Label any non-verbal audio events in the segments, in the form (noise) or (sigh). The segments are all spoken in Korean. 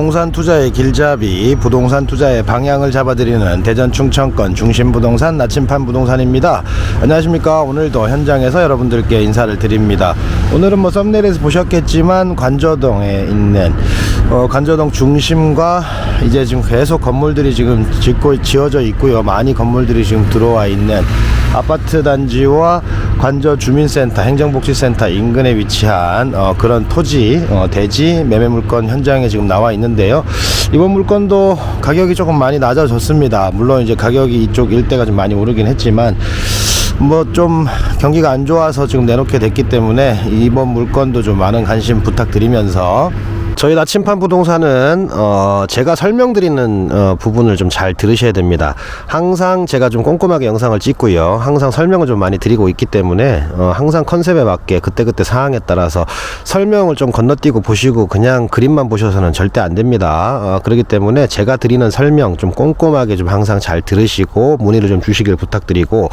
부동산 투자의 길잡이, 부동산 투자의 방향을 잡아드리는 대전 충청권 중심 부동산 나침판 부동산입니다. 안녕하십니까. 오늘도 현장에서 여러분들께 인사를 드립니다. 오늘은 뭐 썸네일에서 보셨겠지만 관저동에 있는 어, 관저동 중심과 이제 지금 계속 건물들이 지금 짓고 지어져 있고요. 많이 건물들이 지금 들어와 있는 아파트 단지와 관저 주민센터, 행정복지센터 인근에 위치한 어, 그런 토지, 어, 대지 매매 물건 현장에 지금 나와 있는 데요. 이번 물건도 가격이 조금 많이 낮아졌습니다. 물론 이제 가격이 이쪽 일대가 좀 많이 오르긴 했지만 뭐 좀 경기가 안 좋아서 지금 내놓게 됐기 때문에 이번 물건도 좀 많은 관심 부탁드리면서 저희 나침판 부동산은 어 제가 설명드리는 어 부분을 좀 잘 들으셔야 됩니다. 항상 제가 좀 꼼꼼하게 영상을 찍고요. 항상 설명을 좀 많이 드리고 있기 때문에 어 항상 컨셉에 맞게 그때그때 상황에 따라서 설명을 좀 건너뛰고 보시고 그냥 그림만 보셔서는 절대 안 됩니다. 어 그렇기 때문에 제가 드리는 설명 좀 꼼꼼하게 좀 항상 잘 들으시고 문의를 좀 주시길 부탁드리고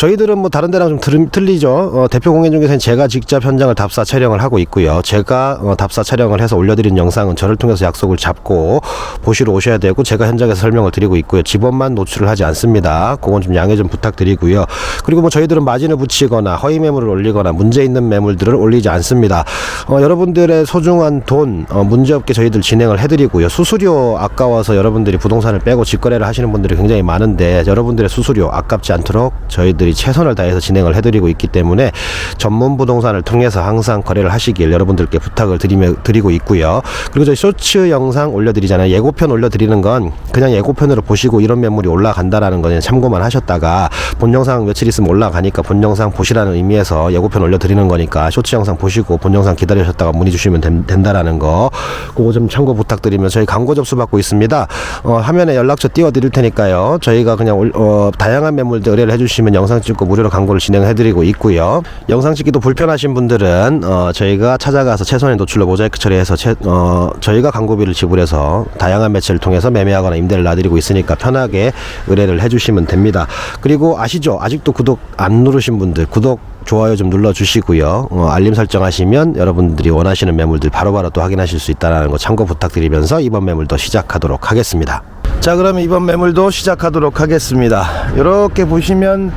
저희들은 뭐 다른 데랑 좀 들, 틀리죠. 어 대표 공연 중에서는 제가 직접 현장을 답사 촬영을 하고 있고요. 제가 어 답사 촬영을 해서 올려드린 영상은 저를 통해서 약속을 잡고 보시러 오셔야 되고 제가 현장에서 설명을 드리고 있고요. 집원만 노출을 하지 않습니다. 그건 좀 양해 좀 부탁드리고요. 그리고 뭐 저희들은 마진을 붙이거나 허위 매물을 올리거나 문제 있는 매물들을 올리지 않습니다. 어, 여러분들의 소중한 돈 어, 문제없게 저희들 진행을 해드리고요. 수수료 아까워서 여러분들이 부동산을 빼고 직거래를 하시는 분들이 굉장히 많은데 여러분들의 수수료 아깝지 않도록 저희들이 최선을 다해서 진행을 해드리고 있기 때문에 전문 부동산을 통해서 항상 거래를 하시길 여러분들께 부탁을 드리며, 드리고 있고요. 그리고 저희 쇼츠 영상 올려드리잖아요. 예고편 올려드리는 건 그냥 예고편으로 보시고 이런 매물이 올라간다라는 거는 참고만 하셨다가 본 영상 며칠 있으면 올라가니까 본 영상 보시라는 의미에서 예고편 올려드리는 거니까 쇼츠 영상 보시고 본 영상 기다리셨다가 문의 주시면 된, 된다라는 거 그거 좀 참고 부탁드리면 저희 광고 접수 받고 있습니다. 어, 화면에 연락처 띄워드릴 테니까요. 저희가 그냥 올- 어, 다양한 매물들 의뢰를 해주시면 영상 찍고 무료로 광고를 진행해드리고 있고요. 영상 찍기도 불편하신 분들은 어, 저희가 찾아가서 최선의 노출로 모자이크 처리해서 최, 어, 저희가 광고비를 지불해서 다양한 매체를 통해서 매매하거나 임대를 놔드리고 있으니까 편하게 의뢰를 해주시면 됩니다. 그리고 아시죠? 아직도 구독 안 누르신 분들 구독 좋아요 좀 눌러주시고요. 어, 알림 설정하시면 여러분들이 원하시는 매물들 바로바로 또 확인하실 수 있다는 거 참고 부탁드리면서 이번 매물도 시작하도록 하겠습니다. 자 그러면 이번 매물도 시작하도록 하겠습니다. 이렇게 보시면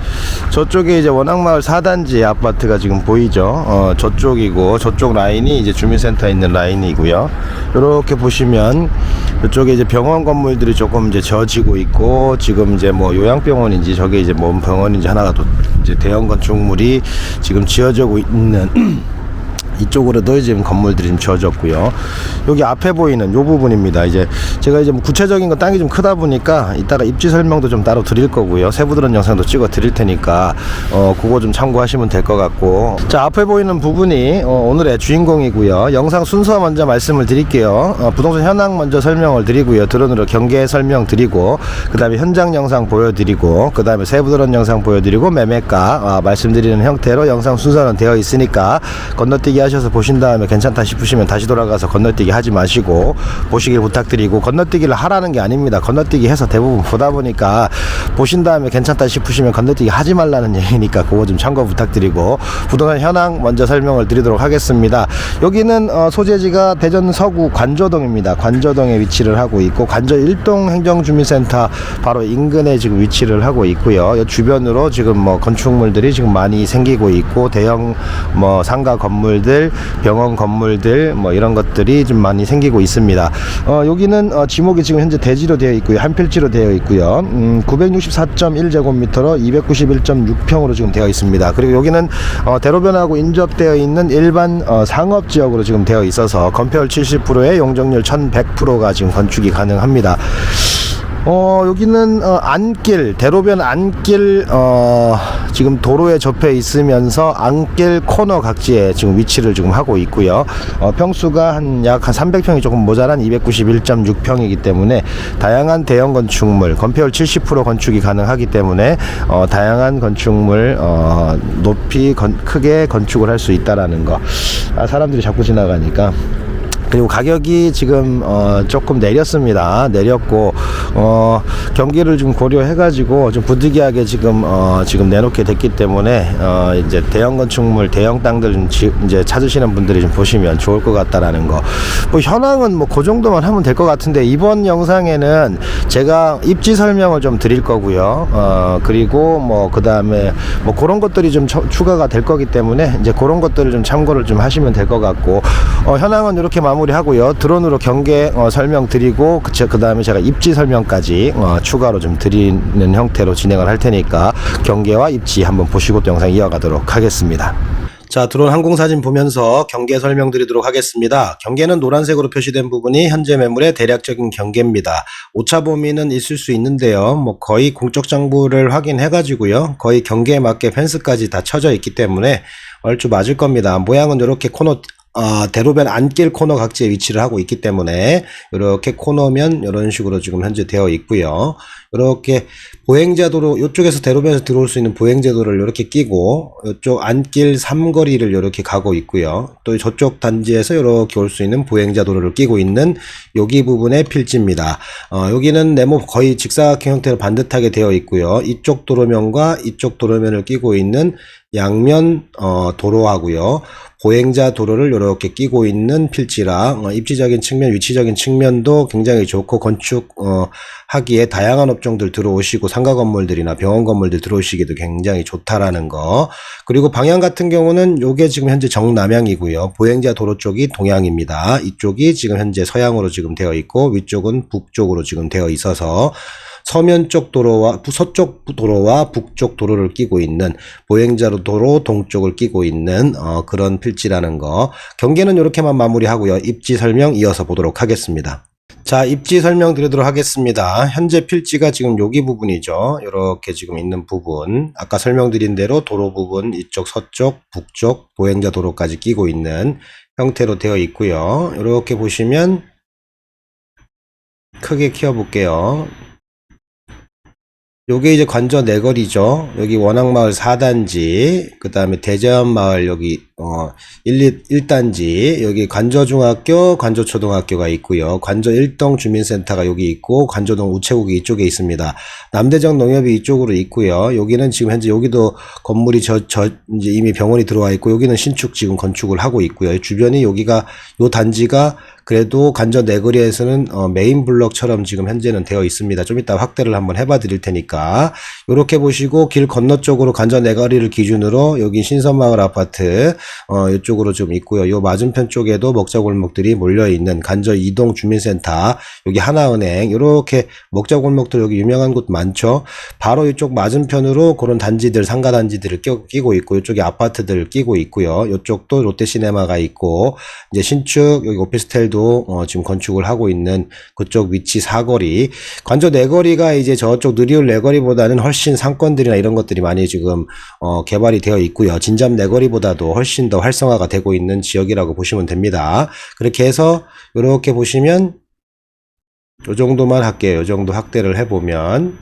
저쪽에 이제 원악마을 4단지 아파트가 지금 보이죠. 어, 저쪽이고 저쪽 라인이 이제 주민센터에 있는 라인이고요. 이렇게 보시면 이쪽에 이제 병원 건물들이 조금 이제 져지고 있고 지금 이제 뭐 요양병원인지 저게 이제 뭔 병원인지 하나가 또 이제 대형 건축물이 지금 지어지고 있는 (clears throat) 이쪽으로도 지금 건물들이 좀 지어졌고요. 여기 앞에 보이는 요 부분입니다. 이제 제가 이제 뭐 구체적인 건 땅이 좀 크다 보니까 이따가 입지 설명도 좀 따로 드릴 거고요. 세부 들은 영상도 찍어 드릴 테니까 어 그거 좀 참고하시면 될 것 같고. 자 앞에 보이는 부분이 어, 오늘의 주인공이고요. 영상 순서 먼저 말씀을 드릴게요. 어, 부동산 현황 먼저 설명을 드리고요. 드론으로 경계 설명 드리고 그다음에 현장 영상 보여 드리고 그다음에 세부 들은 영상 보여 드리고 매매가 아, 말씀드리는 형태로 영상 순서는 되어 있으니까 건너뛰기 하셔서 보신 다음에 괜찮다 싶으시면 다시 돌아가서 건너뛰기 하지 마시고 보시길 부탁드리고 건너뛰기를 하라는 게 아닙니다. 건너뛰기 해서 대부분 보다 보니까 보신 다음에 괜찮다 싶으시면 건너뛰기 하지 말라는 얘기니까 그거 좀 참고 부탁드리고 부동산 현황 먼저 설명을 드리도록 하겠습니다. 여기는 어, 소재지가 대전 서구 관저동입니다. 관저동에 위치를 하고 있고 관저 일동 행정주민센터 바로 인근에 지금 위치를 하고 있고요. 이 주변으로 지금 뭐 건축물들이 지금 많이 생기고 있고 대형 뭐 상가 건물들, 병원 건물들 뭐 이런 것들이 좀 많이 생기고 있습니다. 어, 여기는 어, 지목이 지금 현재 대지로 되어 있고요. 한 필지로 되어 있고요. 음, 964.1제곱미터로 291.6평으로 지금 되어 있습니다. 그리고 여기는 어, 대로변하고 인접되어 있는 일반 어, 상업 지역으로 지금 되어 있어서 건폐율 70%에 용적률 1100%가 지금 건축이 가능합니다. 어 여기는 어, 안길 대로변 안길 어 지금 도로에 접해 있으면서 안길 코너 각지에 지금 위치를 지금 하고 있고요. 어, 평수가 한 약 한 300평이 조금 모자란 291.6평이기 때문에 다양한 대형 건축물 건폐율 70% 건축이 가능하기 때문에 어, 다양한 건축물 어, 높이 건, 크게 건축을 할 수 있다라는 거. 아, 사람들이 자꾸 지나가니까 그리고 가격이 지금 어 조금 내렸습니다. 내렸고 어 경기를 좀 고려해 가지고 좀 부득이하게 지금 어 지금 내놓게 됐기 때문에 어 이제 대형 건축물, 대형 땅들 좀 지- 이제 찾으시는 분들이 좀 보시면 좋을 것 같다라는 거. 뭐 현황은 뭐 그 정도만 하면 될 것 같은데 이번 영상에는 제가 입지 설명을 좀 드릴 거고요. 어 그리고 뭐 그 다음에 뭐 그런 것들이 좀 처- 추가가 될 거기 때문에 이제 그런 것들을 좀 참고를 좀 하시면 될 것 같고 어, 현황은 이렇게 마무리 하고요. 드론으로 경계 어, 설명 드리고 그 다음에 제가 입지 설명까지 어, 추가로 좀 드리는 형태로 진행을 할 테니까 경계와 입지 한번 보시고 또 영상 이어가도록 하겠습니다. 자, 드론 항공 사진 보면서 경계 설명드리도록 하겠습니다. 경계는 노란색으로 표시된 부분이 현재 매물의 대략적인 경계입니다. 오차 범위는 있을 수 있는데요. 뭐 거의 공적 정보를 확인해 가지고요. 거의 경계에 맞게 펜스까지 다 쳐져 있기 때문에 얼추 맞을 겁니다. 모양은 이렇게 코너 어, 대로변 안길 코너 각지에 위치를 하고 있기 때문에 이렇게 코너면 이런 식으로 지금 현재 되어 있고요. 이렇게 보행자도로 이쪽에서 대로변에서 들어올 수 있는 보행자도를 이렇게 끼고 이쪽 안길 삼거리를 이렇게 가고 있고요. 또 저쪽 단지에서 이렇게 올 수 있는 보행자도로를 끼고 있는 여기 부분의 필지입니다. 어, 여기는 네모 거의 직사각형 형태로 반듯하게 되어 있고요. 이쪽 도로면과 이쪽 도로면을 끼고 있는 양면 어, 도로하고요. 보행자 도로를 이렇게 끼고 있는 필지라 어, 입지적인 측면, 위치적인 측면도 굉장히 좋고 건축 어, 하기에 다양한 업종들 들어오시고 상가 건물들이나 병원 건물들 들어오시기도 굉장히 좋다라는 거. 그리고 방향 같은 경우는 요게 지금 현재 정남향이고요. 보행자 도로 쪽이 동향입니다. 이쪽이 지금 현재 서향으로 지금 되어 있고 위쪽은 북쪽으로 지금 되어 있어서 서면 쪽 도로와 부- 서쪽 도로와 북쪽 도로를 끼고 있는 보행자로 도로 동쪽을 끼고 있는 어, 그런 필지라는 거. 경계는 이렇게만 마무리하고요. 입지 설명 이어서 보도록 하겠습니다. 자, 입지 설명 드리도록 하겠습니다. 현재 필지가 지금 여기 부분이죠. 이렇게 지금 있는 부분. 아까 설명드린 대로 도로 부분 이쪽 서쪽, 북쪽 보행자 도로까지 끼고 있는 형태로 되어 있고요. 이렇게 보시면 크게 키워 볼게요. 요게 이제 관저 내거리죠. 여기 원악마을 4단지, 그 다음에 대자연마을 여기, 어, 1, 1단지, 여기 관저중학교, 관저초등학교가 있고요. 관저 1동 주민센터가 여기 있고, 관저동 우체국이 이쪽에 있습니다. 남대정 농협이 이쪽으로 있고요. 여기는 지금 현재 여기도 건물이 저, 저, 이제 이미 병원이 들어와 있고, 여기는 신축 지금 건축을 하고 있고요. 주변이 여기가, 요 단지가 그래도 관저 내거리에서는 어, 메인 블럭처럼 지금 현재는 되어 있습니다. 좀 이따 확대를 한번 해봐 드릴 테니까 이렇게 보시고 길 건너 쪽으로 관저 내거리를 기준으로 여기 신선마을 아파트 어, 이쪽으로 좀 있고요. 요 맞은편 쪽에도 먹자 골목들이 몰려 있는 관저 이동 주민센터 여기 하나은행 이렇게 먹자 골목들 여기 유명한 곳 많죠. 바로 이쪽 맞은편으로 그런 단지들 상가 단지들을 끼- 끼고 있고 이쪽에 아파트들 끼고 있고요. 이쪽도 롯데시네마가 있고 이제 신축 여기 오피스텔도 어, 지금 건축을 하고 있는 그쪽 위치 사거리 관저 내거리가 이제 저쪽 느리울 내거리보다는 훨씬 상권들이나 이런 것들이 많이 지금 어, 개발이 되어 있고요 진잡 내거리보다도 훨씬 더 활성화가 되고 있는 지역이라고 보시면 됩니다. 그렇게 해서 이렇게 보시면 요 정도만 할게요. 요 정도 확대를 해보면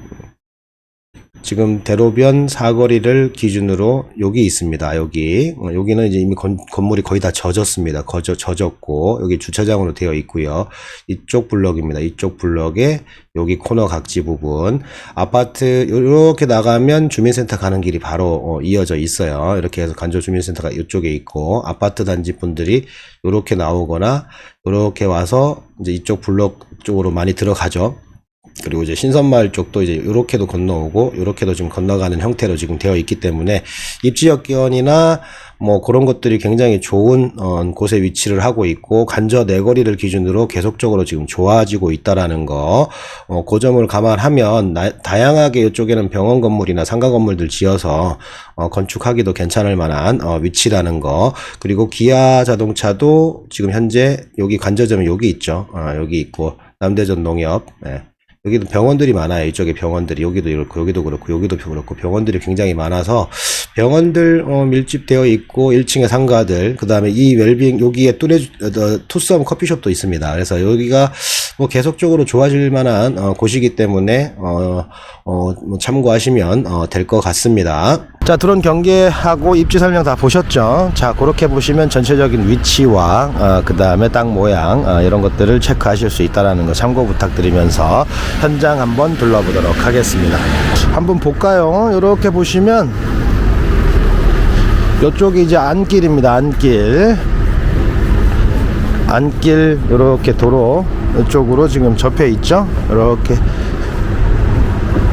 지금 대로변 사거리를 기준으로 여기 있습니다. 여기 어, 여기는 이제 이미 건, 건물이 거의 다 젖었습니다. 거저 젖었고 여기 주차장으로 되어 있고요. 이쪽 블럭입니다. 이쪽 블럭에 여기 코너 각지 부분 아파트 이렇게 나가면 주민센터 가는 길이 바로 어, 이어져 있어요. 이렇게 해서 간조 주민센터가 이쪽에 있고 아파트 단지 분들이 이렇게 나오거나 이렇게 와서 이제 이쪽 블럭 쪽으로 많이 들어가죠. 그리고 이제 신선마을 쪽도 이제 요렇게도 건너오고 요렇게도 지금 건너가는 형태로 지금 되어 있기 때문에 입지 여건이나 뭐 그런 것들이 굉장히 좋은 어, 곳에 위치를 하고 있고 간저 내거리를 기준으로 계속적으로 지금 좋아지고 있다라는 거, 어, 그 점을 감안하면 나- 다양하게 이쪽에는 병원 건물이나 상가 건물들 지어서 어, 건축하기도 괜찮을 만한 어, 위치라는 거, 그리고 기아 자동차도 지금 현재 여기 관저점이 여기 있죠, 어, 여기 있고 남대전 농협. 예. 여기도 병원들이 많아요. 이쪽에 병원들이 여기도 그렇고 여기도 그렇고 여기도 그렇고 병원들이 굉장히 많아서 병원들 어, 밀집되어 있고 1층에 상가들 그 다음에 이 웰빙 여기에 뚜레 어, 투썸 커피숍도 있습니다. 그래서 여기가 뭐 계속적으로 좋아질 만한 어, 곳이기 때문에 어, 어, 뭐 참고하시면 어, 될것 같습니다. 자자 드론 경계하고 입지 설명 다 보셨죠? 자 그렇게 보시면 전체적인 위치와 어, 그 다음에 땅 모양 어, 이런 것들을 체크하실 수 있다라는 거 참고 부탁드리면서 현장 한번 둘러보도록 하겠습니다. 한번 볼까요? 이렇게 보시면 이쪽이 이제 안길입니다. 안길. 안길 이렇게 도로 이쪽으로 지금 접해 있죠. 이렇게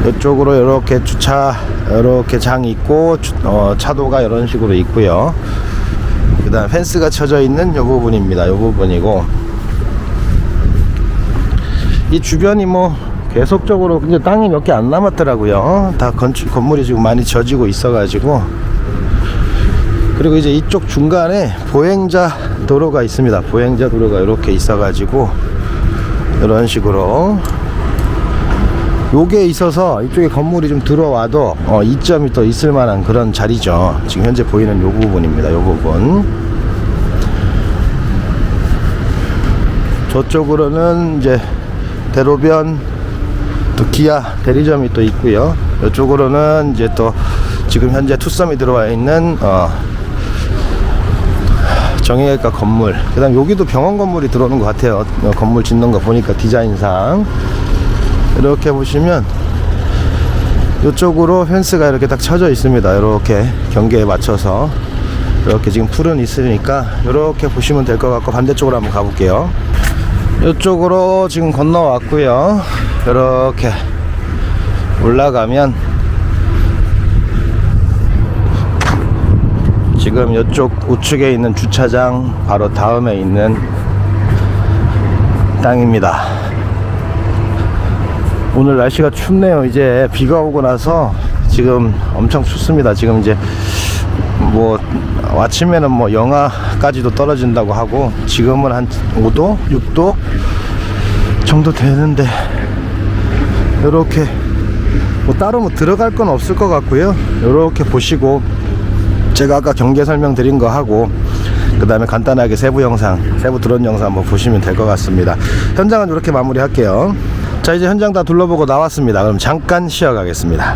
이쪽으로 이렇게 주차 이렇게 장 있고 주- 어, 차도가 이런 식으로 있고요. 그 다음 펜스가 쳐져 있는 이 부분입니다. 이 부분이고 이 주변이 뭐 계속적으로 이제 땅이 몇 개 안 남았더라고요. 다 건축 건물이 지금 많이 져지고 있어 가지고 그리고 이제 이쪽 중간에 보행자 도로가 있습니다. 보행자 도로가 이렇게 있어 가지고 이런 식으로 요게 있어서 이쪽에 건물이 좀 들어와도 어, 이점이 또 있을 만한 그런 자리죠. 지금 현재 보이는 요 부분입니다. 요 부분. 저쪽으로는 이제 대로변 또 기아 대리점이 또 있고요. 이쪽으로는 이제 또 지금 현재 투썸이 들어와 있는 어, 정형외과 건물. 그 다음 여기도 병원 건물이 들어오는 것 같아요. 어, 건물 짓는 거 보니까 디자인상 이렇게 보시면 이쪽으로 펜스가 이렇게 딱 쳐져 있습니다. 이렇게 경계에 맞춰서 이렇게 지금 풀은 있으니까 이렇게 보시면 될 것 같고 반대쪽으로 한번 가볼게요. 이쪽으로 지금 건너왔고요. 이렇게 올라가면 지금 이쪽 우측에 있는 주차장 바로 다음에 있는 땅입니다. 오늘 날씨가 춥네요. 이제 비가 오고 나서 지금 엄청 춥습니다. 지금 이제 뭐 아침에는 뭐 영하까지도 떨어진다고 하고 지금은 한 5도, 6도 정도 되는데 이렇게 뭐 따로 뭐 들어갈 건 없을 것 같고요. 이렇게 보시고 제가 아까 경계 설명드린 거 하고 그 다음에 간단하게 세부 영상 세부 드론 영상 한번 보시면 될 것 같습니다. 현장은 이렇게 마무리 할게요. 자 이제 현장 다 둘러보고 나왔습니다. 그럼 잠깐 쉬어가겠습니다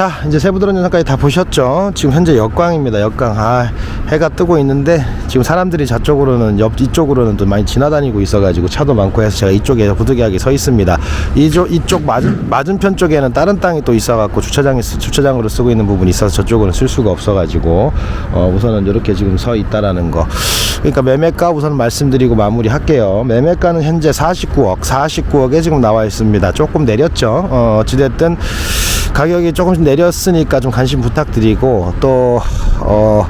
자 이제 세부드론 영상까지 다 보셨죠? 지금 현재 역광입니다. 역광. 아 해가 뜨고 있는데 지금 사람들이 저쪽으로는 옆 이쪽으로는 또 많이 지나다니고 있어 가지고 차도 많고 해서 제가 이쪽에 부득이하게 서 있습니다. 이쪽 이쪽 맞은 맞은편 쪽에는 다른 땅이 또 있어 갖고 주차장에 쓰- 주차장으로 쓰고 있는 부분이 있어서 저쪽으로는 쓸 수가 없어 가지고 어 우선은 이렇게 지금 서 있다라는 거. 그러니까 매매가 우선 말씀드리고 마무리할게요. 매매가는 현재 49억 49억에 지금 나와 있습니다. 조금 내렸죠? 어 어찌됐든 가격이 조금씩 내렸으니까 좀 관심 부탁드리고 또 어.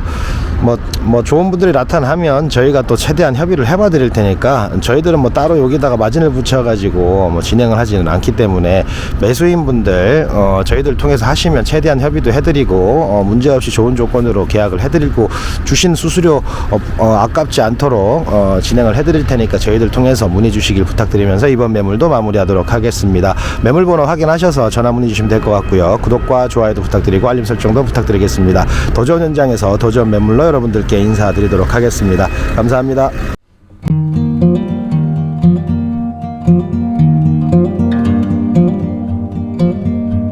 뭐, 뭐 좋은 분들이 나타나면 저희가 또 최대한 협의를 해봐 드릴 테니까 저희들은 뭐 따로 여기다가 마진을 붙여가지고 뭐 진행을 하지는 않기 때문에 매수인 분들 어, 저희들 통해서 하시면 최대한 협의도 해드리고 어, 문제없이 좋은 조건으로 계약을 해드리고 주신 수수료 어, 어, 아깝지 않도록 어, 진행을 해드릴 테니까 저희들 통해서 문의 주시길 부탁드리면서 이번 매물도 마무리하도록 하겠습니다. 매물 번호 확인하셔서 전화 문의 주시면 될 것 같고요. 구독과 좋아요도 부탁드리고 알림 설정도 부탁드리겠습니다. 도전 현장에서 도전 매물로 여러분들께 인사드리도록 하겠습니다. 감사합니다.